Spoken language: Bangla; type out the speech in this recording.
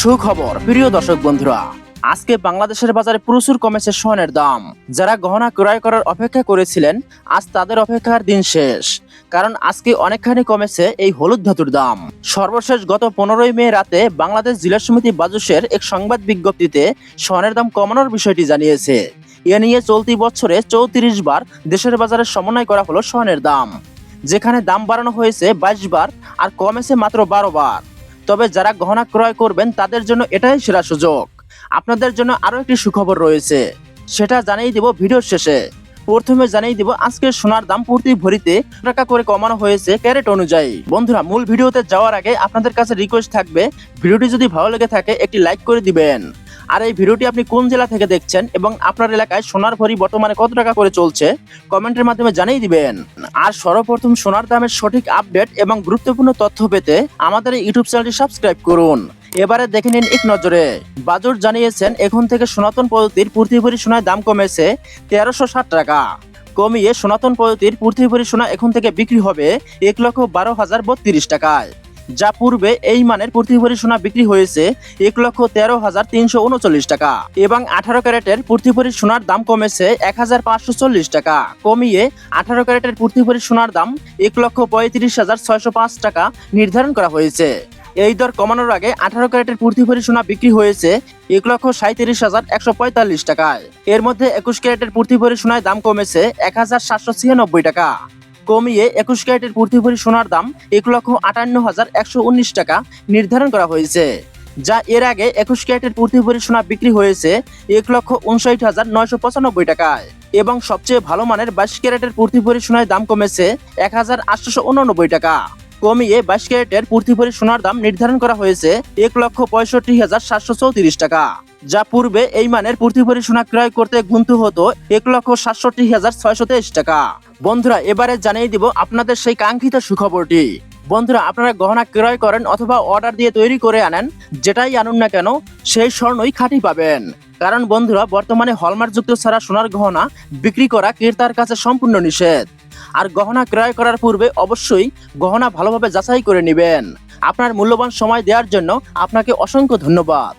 সুখবর। প্রিয় দর্শক বন্ধুরা, আজকে বাংলাদেশের বাজারে প্রচুর কমেছে স্বর্ণের দাম। যারা গহনা ক্রয় করার অপেক্ষা করেছিলেন, আজ তাদের অপেক্ষার দিন শেষ। কারণ আজকে অনেকখানি কমেছে এই হলুদ ধাতুর দাম। সর্বশেষ গত পনেরোই মে রাতে বাংলাদেশ জেলা সমিতি বাজুসের এক সংবাদ বিজ্ঞপ্তিতে স্বর্ণের দাম কমানোর বিষয়টি জানিয়েছে। এ নিয়ে চলতি বছরে চৌত্রিশ বার দেশের বাজারে সমন্বয় করা হলো স্বর্ণের দাম। যেখানে দাম বাড়ানো হয়েছে বাইশ বার আর কমেছে মাত্র বারো বার। তবে যারা গহনা ক্রয় করবেন, তাদের জন্য এটাই সেরা সুযোগ। আপনাদের জন্য আরও একটি সুখবর রয়েছে। সেটা জানিয়ে দিব ভিডিওর শেষে। প্রথমে জানিয়ে দিব আজকে সোনার দাম প্রতি ভরিতে টাকা করে কমানো হয়েছে ক্যারেট অনুযায়ী। বন্ধুরা, মূল ভিডিওতে যাওয়ার আগে আপনাদের কাছে রিকোয়েস্ট থাকবে। ভিডিওটি যদি ভালো লেগে থাকে, একটি লাইক করে দিবেন। আর এই ভিডিওটি আপনি কোন জেলা থেকে দেখছেন এবং আপনার এলাকায় সোনার ভরি বর্তমানে কত টাকা করে চলছে, কমেন্টের মাধ্যমে জানিয়ে দিবেন। আর সর্বপ্রথম সোনার দামের সঠিক আপডেট এবং গুরুত্বপূর্ণ তথ্য পেতে আমাদের এই ইউটিউব চ্যানেলটি সাবস্ক্রাইব করুন। এবারে দেখে নিন এক নজরে। বাজুর জানিয়েছেন, এখন থেকে সনাতন পদ্ধতির প্রতি ভরি সোনার দাম কমেছে তেরোশো ষাট টাকা। কমিয়ে সনাতন পদ্ধতির ভরি সোনা এখন থেকে বিক্রি হবে এক লক্ষ বারো হাজার বত্রিশ টাকায়। যা পূর্বে এই মানের প্রতি সোনা বিক্রি হয়েছে এক লক্ষ তেরো হাজার তিনশো উনচল্লিশ টাকা এবং আঠারো ক্যারেটের প্রতি সোনার দাম কমেছে এক হাজার পাঁচশো চল্লিশ টাকা। কমিয়ে আঠারো ক্যারেটের প্রতি সোনার দাম এক লক্ষ পঁয়ত্রিশ হাজার ছয়শো পাঁচ টাকা নির্ধারণ করা হয়েছে। এই দর কমানোর আগে আঠারো ক্যারেটের প্রতি সোনা বিক্রি হয়েছে এক লক্ষ সাঁত্রিশ হাজার একশো পঁয়তাল্লিশ টাকায়। এর মধ্যে একুশ ক্যারেটের প্রতি ভরি সোনার দাম কমেছে এক হাজার সাতশো ছিয়ানব্বই টাকা। কমিয়ে একুশ ক্যারেটের প্রতি সোনার দাম এক লক্ষ আটান্ন হাজার একশো উনিশ টাকা নির্ধারণ করা হয়েছে, যা এর আগে একুশ ক্যারেটের প্রতি সোনা বিক্রি হয়েছে এক লক্ষ উনষাট হাজার নয়শো পঁচানব্বই টাকায় এবং সবচেয়ে ভালো মানের বাইশ ক্যারেটের প্রতি ভরি সোনার দাম কমেছে এক হাজার আটশোশো উননব্বই টাকা। কমিয়ে বাইশ ক্যারেটের প্রতি সোনার দাম নির্ধারণ করা হয়েছে এক লক্ষ পঁয়ষট্টি হাজার সাতশো চৌত্রিশ টাকা, যা পূর্বে এই মানের প্রতি ভরি সোনা ক্রয় করতে গুনতে হতো এক লক্ষ সাতষট্টি হাজার ছয়শো তেইশ টাকা। বন্ধুরা, এবারে জানিয়ে দিব আপনাদের সেই কাঙ্ক্ষিত সুখবরটি। বন্ধুরা, আপনারা গহনা ক্রয় করেন অথবা অর্ডার দিয়ে তৈরি করে আনেন, যেটাই আনুন না কেন, সেই স্বর্ণই খাঁটি পাবেন। কারণ বন্ধুরা, বর্তমানে হলমার্কযুক্ত ছাড়া সোনার গহনা বিক্রি করা ক্রেতার কাছে সম্পূর্ণ নিষেধ। আর গহনা ক্রয় করার পূর্বে অবশ্যই গহনা ভালোভাবে যাচাই করে নেবেন। আপনার মূল্যবান সময় দেওয়ার জন্য আপনাকে অসংখ্য ধন্যবাদ।